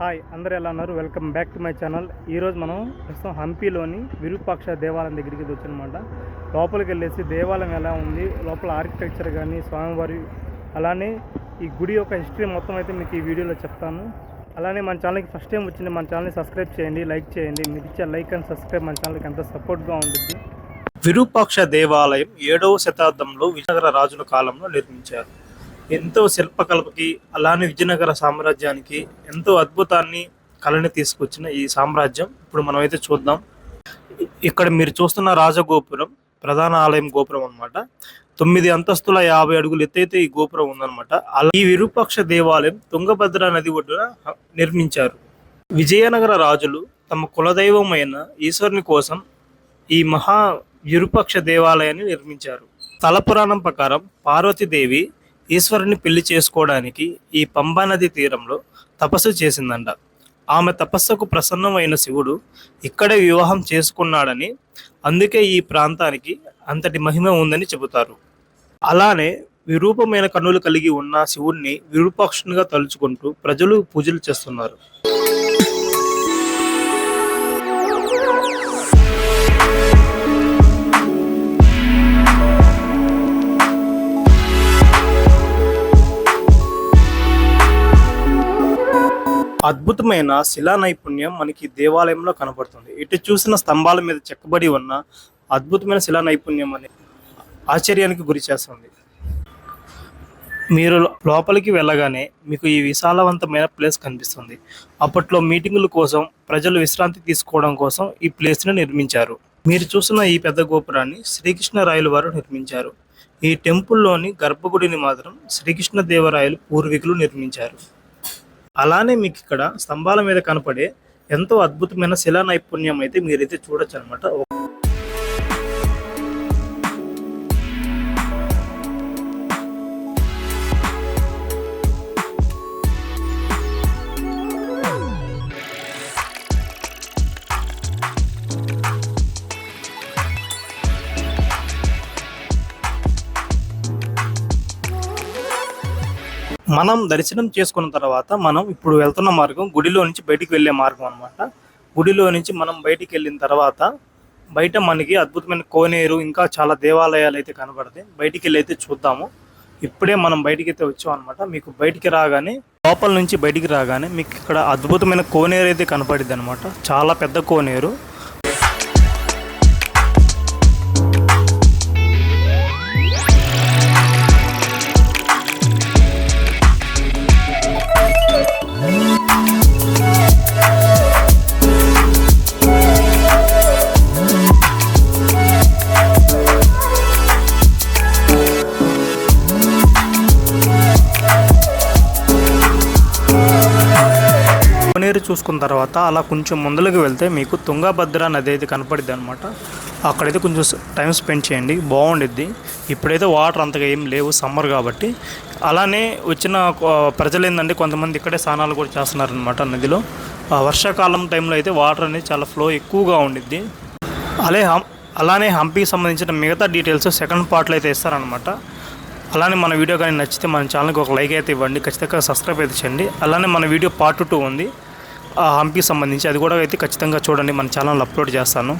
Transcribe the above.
Hi అందరూ ఎలా ఉన్నారు? Welcome back to my channel. ఈరోజు మనం ప్రస్తుతం హంపీలోని విరూపాక్ష దేవాలయం దగ్గరికి వచ్చానమాట లోపలికి వెళ్ళేసి దేవాలయం ఎలా ఉంది లోపల ఆర్కిటెక్చర్ కానీ స్వామివారి అలానే ఈ గుడి యొక్క హిస్టరీ మొత్తం అయితే మీకు ఈ వీడియోలో చెప్తాను. అలానే మన ఛానల్కి ఫస్ట్ టైం వచ్చింది మన ఛానల్ని సబ్స్క్రైబ్ చేయండి లైక్ చేయండి. మీరు ఇచ్చే లైక్ అండ్ సబ్స్క్రైబ్ మన ఛానల్కి ఎంత సపోర్ట్గా ఉంటుంది విరూపాక్ష దేవాలయం ఏడవ శతాబ్దంలో విజయనగర రాజుల కాలంలో నిర్మించారు. ఎంతో శిల్పకల్పకి అలానే విజయనగర సామ్రాజ్యానికి ఎంతో అద్భుతాన్ని కళని తీసుకొచ్చిన ఈ సామ్రాజ్యం. ఇప్పుడు మనమైతే చూద్దాం. ఇక్కడ మీరు చూస్తున్న రాజగోపురం ప్రధాన ఆలయం గోపురం అనమాట తొమ్మిది అంతస్తుల యాభై అడుగులు ఎత్తైతే ఈ గోపురం ఉందన్నమాట. ఈ విరూపాక్ష దేవాలయం తుంగభద్ర నది ఒడ్డున నిర్మించారు. విజయనగర రాజులు తమ కులదైవమైన ఈశ్వరుని కోసం ఈ మహా విరూపాక్ష దేవాలయాన్ని నిర్మించారు. తలపురాణం పురాణం ప్రకారం పార్వతీదేవి ఈశ్వరుని పెళ్ళి చేసుకోవడానికి ఈ పంబా నది తీరంలో తపస్సు చేసిందంట. ఆమె తపస్సుకు ప్రసన్నమైన శివుడు ఇక్కడే వివాహం చేసుకున్నాడని అందుకే ఈ ప్రాంతానికి అంతటి మహిమ ఉందని చెబుతారు. అలానే విరూపమైన కన్నులు కలిగి ఉన్న శివుణ్ణి విరూపాక్షునిగా తలుచుకుంటూ ప్రజలు పూజలు చేస్తున్నారు. అద్భుతమైన శిలా నైపుణ్యం మనకి దేవాలయంలో కనబడుతుంది. ఇటు చూసిన స్తంభాల మీద చెక్కబడి ఉన్న అద్భుతమైన శిలా నైపుణ్యం అనే ఆశ్చర్యానికి గురి చేస్తుంది. మీరు లోపలికి వెళ్ళగానే మీకు ఈ విశాలవంతమైన ప్లేస్ కనిపిస్తుంది. అప్పట్లో మీటింగుల కోసం ప్రజలు విశ్రాంతి తీసుకోవడం కోసం ఈ ప్లేస్ని నిర్మించారు. మీరు చూసిన ఈ పెద్ద గోపురాన్ని శ్రీకృష్ణరాయలు వారు నిర్మించారు. ఈ టెంపుల్లోని గర్భగుడిని మాత్రం శ్రీకృష్ణదేవరాయలు పూర్వీకులు నిర్మించారు. అలానే మీకు ఇక్కడ స్తంభాల మీద కనపడే ఎంతో అద్భుతమైన శిలా నైపుణ్యం అయితే మీరైతే చూడొచ్చు అనమాట మనం దర్శనం చేసుకున్న తర్వాత మనం ఇప్పుడు వెళ్తున్న మార్గం గుడిలో నుంచి బయటికి వెళ్ళే మార్గం అనమాట గుడిలో నుంచి మనం బయటికి వెళ్ళిన తర్వాత బయట మనకి అద్భుతమైన కోనేరు ఇంకా చాలా దేవాలయాలు అయితే కనబడతాయి. బయటికి వెళ్ళి అయితే చూద్దాము. ఇప్పుడే మనం బయటికి అయితే వచ్చాం అనమాట మీకు బయటికి రాగానే లోపల నుంచి బయటికి రాగానే మీకు ఇక్కడ అద్భుతమైన కోనేరు అయితే కనపడింది అనమాట చాలా పెద్ద కోనేరు. కోనేరు చూసుకున్న తర్వాత అలా కొంచెం ముందరకు వెళ్తే మీకు తుంగభద్ర నది అయితే కనపడిద్ది అనమాట అక్కడైతే కొంచెం టైం స్పెండ్ చేయండి బాగుండిద్ది. ఇప్పుడైతే వాటర్ అంతగా ఏం లేవు సమ్మర్ కాబట్టి. అలానే వచ్చిన ప్రజలు ఏంటంటే కొంతమంది ఇక్కడే స్నానాలు కూడా చేస్తున్నారనమాట నదిలో. వర్షాకాలం టైంలో అయితే వాటర్ అనేది చాలా ఫ్లో ఎక్కువగా ఉండిద్ది. అలాగే అలానే హంపీకి సంబంధించిన మిగతా డీటెయిల్స్ సెకండ్ పార్ట్లో అయితే ఇస్తారనమాట అలానే మన వీడియో కానీ నచ్చితే మన ఛానల్కి ఒక లైక్ అయితే ఇవ్వండి ఖచ్చితంగా సబ్స్క్రైబ్ అయితే చేయండి. అలానే మన వీడియో పార్ట్ టూ ఉంది. హంపీకి సంబంధించి అది కూడా అయితే ఖచ్చితంగా చూడండి. మన ఛానల్ అప్లోడ్ చేస్తాను.